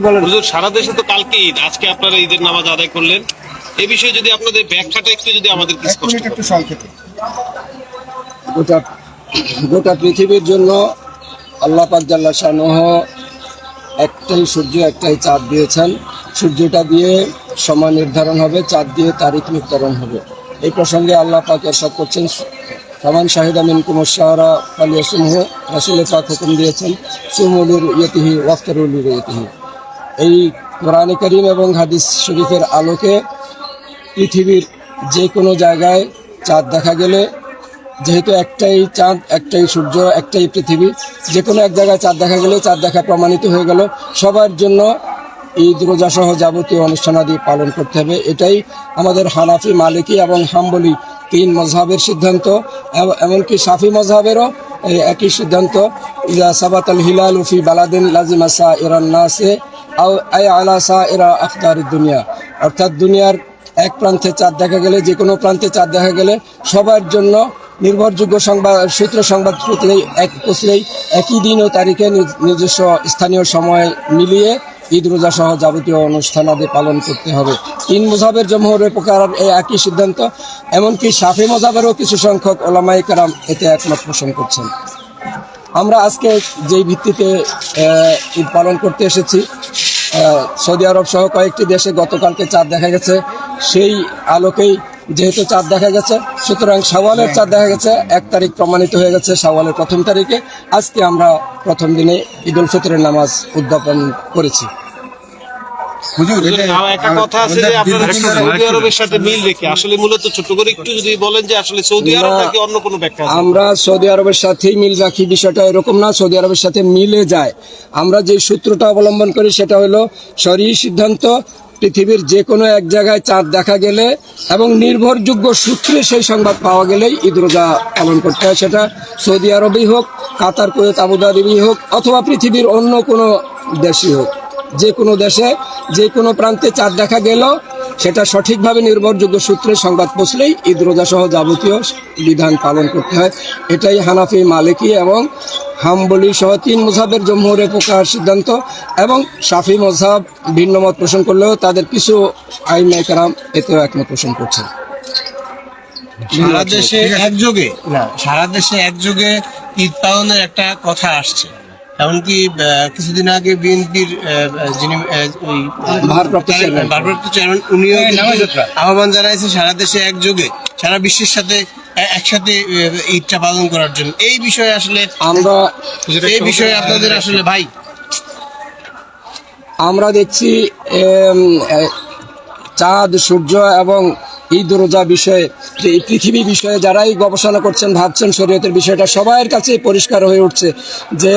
হুজুর সারা দেশে তো কালকে ঈদ আজকে আপনারা ঈদের নামাজ আদায় করলেন। এই বিষয়ে যদি আপনাদের ব্যাখ্যাটা একটু যদি আমাদের একটু সংক্ষেপে। গোটা গোটা পৃথিবীর জন্য আল্লাহ পাক জাল্লা শাহ একটাই সূর্য একটাই চাঁদ দিয়েছেন। সূর্যটা দিয়ে সময় নির্ধারণ হবে চাঁদ দিয়ে তারিখ নির্ধারণ হবে। এই প্রসঙ্গে আল্লাহ পাক এরশাদ করছেন সামান শাহিদ আমিন কুমার শাহরা আলিয়া সিংহ রাসুল পাক হুকুম দিয়েছেন সুমুলির ইয়তিহি ওয়াফতারুল ইয়তিহি এই কোরআনে করিম এবং হাদিস শরীফের আলোকে পৃথিবীর যে কোনো জায়গায় চাঁদ দেখা গেলে, যেহেতু একটাই চাঁদ, একটাই সূর্য, একটাই পৃথিবী, যে কোনো এক জায়গায় চাঁদ দেখা গেলে চাঁদ দেখা প্রমাণিত হয়ে গেল। সবার জন্য ঈদ রোজা সহ যাবতীয় অনুষ্ঠানাদি পালন করতে হবে। এটাই আমাদের হানাফি, মালিকি এবং হাম্বলি তিন মজহাবের সিদ্ধান্ত। এমনকি সাফি মজহাবেরও একই সিদ্ধান্ত। ইজা সাবাত আল হিলাল উফি বালাদিন লাজিমা সা আলা সা ইরা আখতার দুনিয়া। অর্থাৎ দুনিয়ার এক প্রান্তে চাঁদ দেখা গেলে যে কোনো প্রান্তে চাঁদ দেখা গেলে সবার জন্য নির্ভরযোগ্য সংবাদ, সূত্র সংবাদ এক পৌঁছলেই একই দিন ও তারিখে নিজ- নিজস্ব স্থানীয় সময় মিলিয়ে ঈদ রোজা সহ যাবতীয় অনুষ্ঠানাদি পালন করতে হবে। তিন মজাবের জমহরের প্রকার এই একই সিদ্ধান্ত, এমনকি সাফি মজাবেরও কিছু সংখ্যক ওলামাই কারাম এতে একমত পোষণ করছেন। আমরা আজকে যেই ভিত্তিতে ঈদ পালন করতে এসেছি সৌদি আরব সহ কয়েকটি দেশে গতকালকে চাঁদ দেখা গেছে। সেই আলোকেই যেহেতু চাঁদ দেখা গেছে সুতরাং সাওয়ালের চাঁদ দেখা গেছে। এক তারিখ প্রমাণিত হয়ে গেছে সাওয়ালের প্রথম তারিখে। আজকে আমরা প্রথম দিনে ঈদ উল ফিতরের নামাজ উদযাপন করেছি। একটা কথা আছে যে আপনারা সৌদি আরবের সাথে মিল রেখে আসলে মূলত ছোট করে একটু যদি বলেন যে আসলে সৌদি আরব নাকি অন্য কোনো ব্যাখ্যা আমরা সৌদি আরবের সাথেই মিল রাখি বিষয়টা এরকম না সৌদি আরবের সাথে মিলে যায়। আমরা যে সূত্রটা অবলম্বন করি সেটা হলো সরি সিদ্ধান্ত পৃথিবীর যে কোনো এক জায়গায় চাঁদ দেখা গেলে এবং নির্ভরযোগ্য সূত্রে সেই সংবাদ পাওয়া গেলেই ঈদ রোজা পালন করতে হয়। সেটা সৌদি আরবেই হোক কাতার কুয়েত আবুধাবি হোক অথবা পৃথিবীর অন্য কোনো দেশই হোক। যে কোনো দেশে যে কোনো প্রান্তে চাঁদ দেখা গেল সেটা সঠিকভাবে নির্ভরযোগ্য সূত্রে সংবাদ পৌঁছলেই ঈদ রোজা সহ যাবতীয় বিধান পালন করতে হয়। এটাই হানাফি মালিকি এবং হাম্বলি সহ তিন মজাবের জমহুরে প্রকার সিদ্ধান্ত এবং সাফি মজাব ভিন্ন মত পোষণ করলেও তাদের কিছু আইন কারাম এতেও একমত পোষণ করছেন সারা দেশে একযোগে? না। সারা দেশে একযোগে ঈদ পালনের একটা কথা আসছে। এমনকি কিছুদিন আগে বিএনপির যিনি ভারপ্রাপ্ত চেয়ারম্যান। উনিও আহ্বান জানাইছে সারা দেশে একযোগে সারা বিশ্বের সাথে একসাথে ঈদটা পালন করার জন্য। এই বিষয়ে আসলে আমরা এই বিষয়ে আপনাদের আসলে ভাই। আমরা দেখছি চাঁদ সূর্য এবং ঈদ রোজা বিষয়ে, এই পৃথিবী বিষয়ে যারাই গবেষণা করছেন, ভাবছেন শরীয়তের বিষয়টা সবার কাছে পরিষ্কার হয়ে উঠছে যে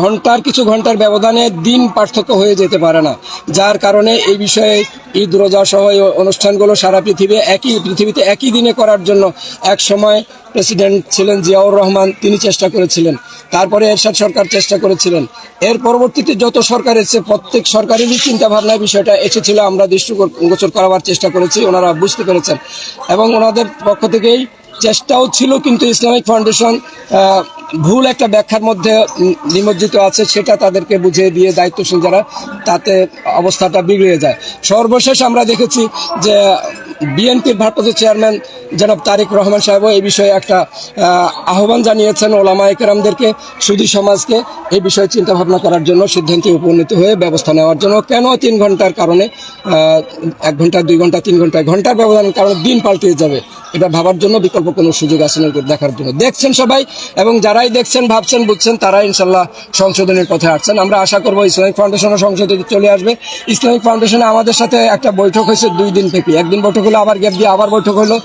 ঘণ্টার কিছু ঘণ্টার ব্যবধানে দিন পার্থক্য হয়ে যেতে পারে না। যার কারণে এই বিষয়ে ঈদ, রোজা সহ এই অনুষ্ঠানগুলো সারা পৃথিবী একই, পৃথিবীতে একই দিনে করার জন্য এক সময় প্রেসিডেন্ট ছিলেন জিয়াউর রহমান, তিনি চেষ্টা করেছিলেন। তারপরে এরশাদ সরকার চেষ্টা করেছিলেন। এর পরবর্তীতে যত সরকার এসেছে, প্রত্যেক সরকারেরই চিন্তা ভাবনায় বিষয়টা এসেছিল, আমরা দৃষ্টিগোচর করাবার চেষ্টা করেছি, ওনারা বুঝতে পেরেছেন। এবং ওনাদের পক্ষ থেকেই চেষ্টাও ছিল, কিন্তু ইসলামিক ফাউন্ডেশন ভুল একটা ব্যাখ্যার মধ্যে নিমজ্জিত আছে, সেটা তাদেরকে বুঝিয়ে দিয়ে দায়িত্বশীল যারা, তাতে অবস্থাটা বিগড়ে যায়। সর্বশেষ আমরা দেখেছি যে বিএনপির ভারপ্রাপ্ত চেয়ারম্যান জনাব তারেক রহমান সাহেবও এই বিষয়ে একটা আহ্বান জানিয়েছেন ওলামা একরামদেরকে সুদী সমাজকে এই বিষয়ে চিন্তা ভাবনা করার জন্য, সিদ্ধান্তে উপনীত হয়ে ব্যবস্থা নেওয়ার জন্য। কেন তিন ঘণ্টার কারণে এক ঘণ্টা, দুই ঘণ্টা, তিন ঘণ্টা, ঘণ্টার ব্যবধানের কারণে দিন পাল্টে যাবে? এটা ভাবার জন্য বিকল্প কোনো সুযোগ আছে না দেখার জন্য। দেখছেন সবাই, এবং যারাই দেখছেন, ভাবছেন, বুঝছেন তারা ইনশাল্লাহ সংশোধনের পথে আসছেন। আমরা আশা করব ইসলামিক ফাউন্ডেশনও সংশোধনে চলে আসবে। ইসলামিক ফাউন্ডেশনে আমাদের সাথে একটা বৈঠক হয়েছে দুই দিন থেকে একদিন বৈঠক হলো, আবার গ্যাপ দিয়ে আবার বৈঠক হলো।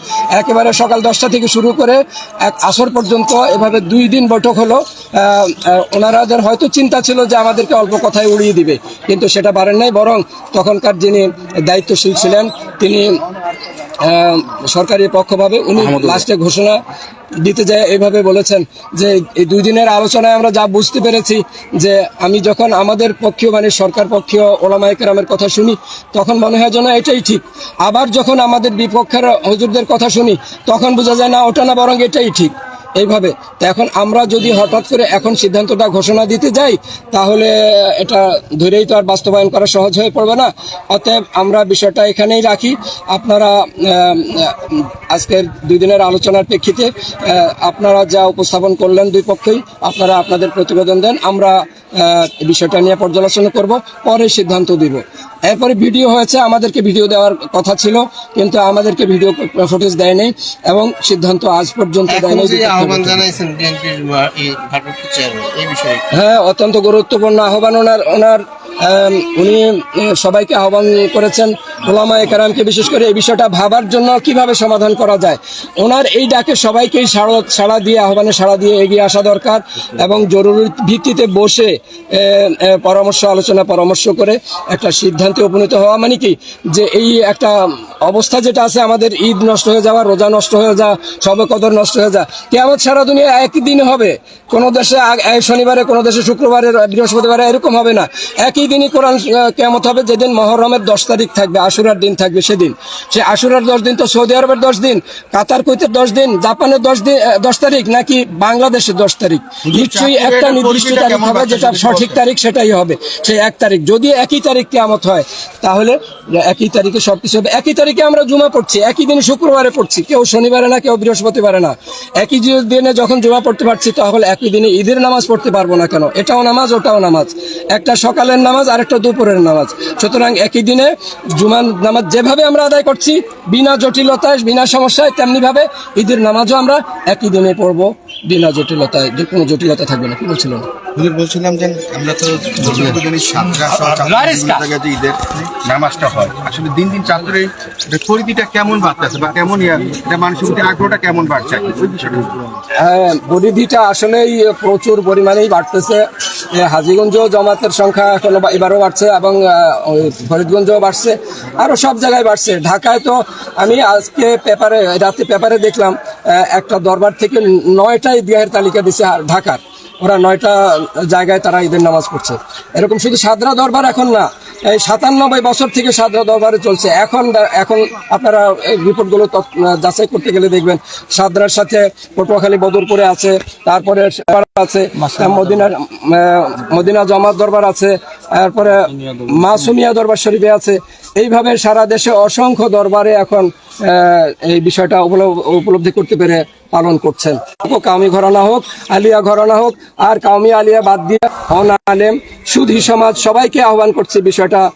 একেবারে সকাল দশটা থেকে শুরু করে এক আসর পর্যন্ত এভাবে দুই দিন বৈঠক হলো। ওনারাদের হয়তো চিন্তা ছিল যে আমাদেরকে অল্প কথায় উড়িয়ে দিবে, কিন্তু সেটা পারেন নাই, বরং তখনকার যিনি দায়িত্বশীল ছিলেন, তিনি সরকারি পক্ষভাবে উনি লাস্টে ঘোষণা দিতে যায় এভাবে বলেছেন যে এই দুই দিনের আলোচনায় আমরা যা বুঝতে পেরেছি যে আমি যখন আমাদের পক্ষীয় মানে সরকার পক্ষীয় ওলামাই কেরামের কথা শুনি তখন মনে হয় যেন এটাই ঠিক। আবার যখন আমাদের বিপক্ষের হজুরদের কথা শুনি তখন বোঝা যায় না ওটা না বরং এটাই ঠিক। এইভাবে। তো এখন আমরা যদি হঠাৎ করে এখন সিদ্ধান্তটা ঘোষণা দিতে যাই, তাহলে এটা ধরেই তো আর বাস্তবায়ন করা সহজ হয়ে পড়বে না। অতএব আমরা বিষয়টা এখানেই রাখি। আপনারা আজকের দুই দিনের আলোচনার প্রেক্ষিতে আপনারা যা উপস্থাপন করলেন দুই পক্ষই, আপনারা আপনাদের প্রতিবেদন দেন। আমরা বিষয়টা নিয়ে পর্যালোচনা করব পরে সিদ্ধান্ত দিব। এরপরে ভিডিও হয়েছে আমাদেরকে ভিডিও দেওয়ার কথা ছিল কিন্তু আমাদেরকে ভিডিও ফুটেজ দেয়নি এবং সিদ্ধান্ত আজ পর্যন্ত হ্যাঁ অত্যন্ত গুরুত্বপূর্ণ আহ্বান ওনার ওনার উনি সবাইকে আহ্বান করেছেন ওলামা একরামকে বিশেষ করে এই বিষয়টা ভাবার জন্য কীভাবে সমাধান করা যায়। ওনার এই ডাকে সবাইকেই সাড়া সাড়া দিয়ে, আহ্বানে সাড়া দিয়ে এগিয়ে আসা দরকার এবং জরুরি ভিত্তিতে বসে পরামর্শ, আলোচনা, পরামর্শ করে একটা সিদ্ধান্তে উপনীত হওয়া মানে কি? যে এই একটা অবস্থা যেটা আছে, আমাদের ঈদ নষ্ট হয়ে যাওয়া, রোজা নষ্ট হয়ে যাওয়া, সবে কদর নষ্ট হয়ে যাওয়া কেমন সারা দুনিয়া একই দিন হবে। কোনো দেশে শনিবারে, কোনো দেশে শুক্রবারে, বৃহস্পতিবারে এরকম হবে না। একই দিনই কোরআন কেমত হবে যেদিন মহরমের দশ তারিখ থাকবে আশুরার দিন থাকবে সেদিন। সে আশুরার দশ দিন তো সৌদি আরবের দশ দিন কাতার কুইতের দশ দিন জাপানের দশ দিন দশ তারিখ নাকি বাংলাদেশের দশ তারিখ? নিশ্চয়ই একটা নির্দিষ্ট তারিখ হবে যেটা সঠিক তারিখ সেটাই হবে সেই এক তারিখ। যদি একই তারিখ কেমত হয় তাহলে একই তারিখে সবকিছু হবে। একই তারিখে আমরা জুমা পড়ছি একই দিন শুক্রবারে পড়ছি কেউ শনিবারে না কেউ বৃহস্পতিবারে না। একই দিনে যখন জুমা পড়তে পারছি তাহলে একই দিনে ঈদের নামাজ পড়তে পারব না কেন? এটাও নামাজ ওটাও নামাজ। একটা সকালের নামাজ আর একটা দুপুরের নামাজ। সুতরাং একই দিনে জুমান নামাজ যেভাবে আমরা আদায় করছি, বিনা জটিলতায়, বিনা সমস্যায়, তেমনিভাবে ঈদের নামাজও আমরা একই দিনে পড়ব। বিনা জটিলতায় যে কোনো জটিলতা থাকবে না কি বলছিলেন হুজুর বলছিলাম যে আমরা তো জানি ঈদের নামাজটা হয়। আসলে দিন দিন ছাত্রের পরিধিটা কেমন বাড়তেছে বা কেমন এটা মানুষের প্রতি আগ্রহটা কেমন বাড়ছে ওই বিষয়টা হ্যাঁ পরিধিটা আসলেই প্রচুর পরিমাণেই বাড়তেছে। হাজীগঞ্জ জমাতের সংখ্যা এখন এবারও বাড়ছে এবং ফরিদগঞ্জও বাড়ছে। আরও সব জায়গায় বাড়ছে। ঢাকায় তো আমি আজকে পেপারে রাতে পেপারে দেখলাম একটা দরবার থেকে নয়টা ঈদগাহের তালিকা দিছে ঢাকার। ওরা নয়টা জায়গায় তারা ঈদের নামাজ পড়ছে। এরকম শুধু সাদরা দরবার এখন না এই সাতানব্বই বছর থেকে সাদরা দরবারে চলছে। এখন এখন আপনারা রিপোর্টগুলো যাচাই করতে গেলে দেখবেন সাদরার সাথে পটুয়াখালী বদরপুরে আছে তারপরে আছে মদিনার মদিনা জমাত দরবার আছে তারপরে মাসুমিয়া দরবার শরীফে আছে। এইভাবে সারা দেশে অসংখ্য দরবারে এখন এই বিষয়টা উপলব- উপলব্ধি করতে পেরে পালন করছেন। কামি ঘরানা হোক, আলিয়া ঘরানা হোক, আর কামি আলিয়া বাদ দিয়ে হন আলেম সুধী সমাজ সবাইকে আহ্বান করছে বিষয়টা।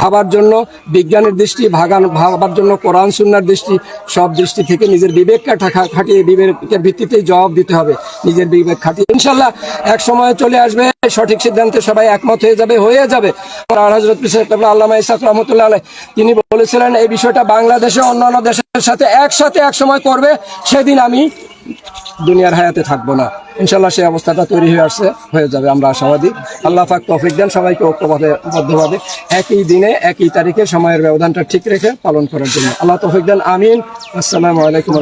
ভাবার জন্য, বিজ্ঞানের দৃষ্টি, ভাগান, ভাবার জন্য, কোরআন, সুন্নার দৃষ্টি, সব দৃষ্টি থেকে নিজের বিবেককে খাটিয়ে বিবেকের ভিত্তিতেই জবাব দিতে হবে, নিজের বিবেক খাটিয়ে। ইনশাল্লাহ এক সময় চলে আসবে, সঠিক সিদ্ধান্তে সবাই একমত হয়ে যাবে হয়ে যাবে। হজরত আল্লামা ইসাক রহমতুল্লাহ তিনি বলেছিলেন, এই বিষয়টা বাংলাদেশে অন্যান্য দেশের সাথে একসাথে এক সময় করবে, সেদিন আমি দুনিয়ার হায়াতে থাকব না। ইনশাল্লাহ সেই অবস্থাটা তৈরি হয়ে আসছে, হয়ে যাবে, আমরা আশাবাদী। আল্লাহ পাক তফিক দেন, সবাইকে ঐক্যবাদে বদ্ধভাবে একই দিনে, একই তারিখে সময়ের ব্যবধানটা ঠিক রেখে পালন করার জন্য। আল্লাহ তফিক দেন, আমিন। আসসালামু আলাইকুম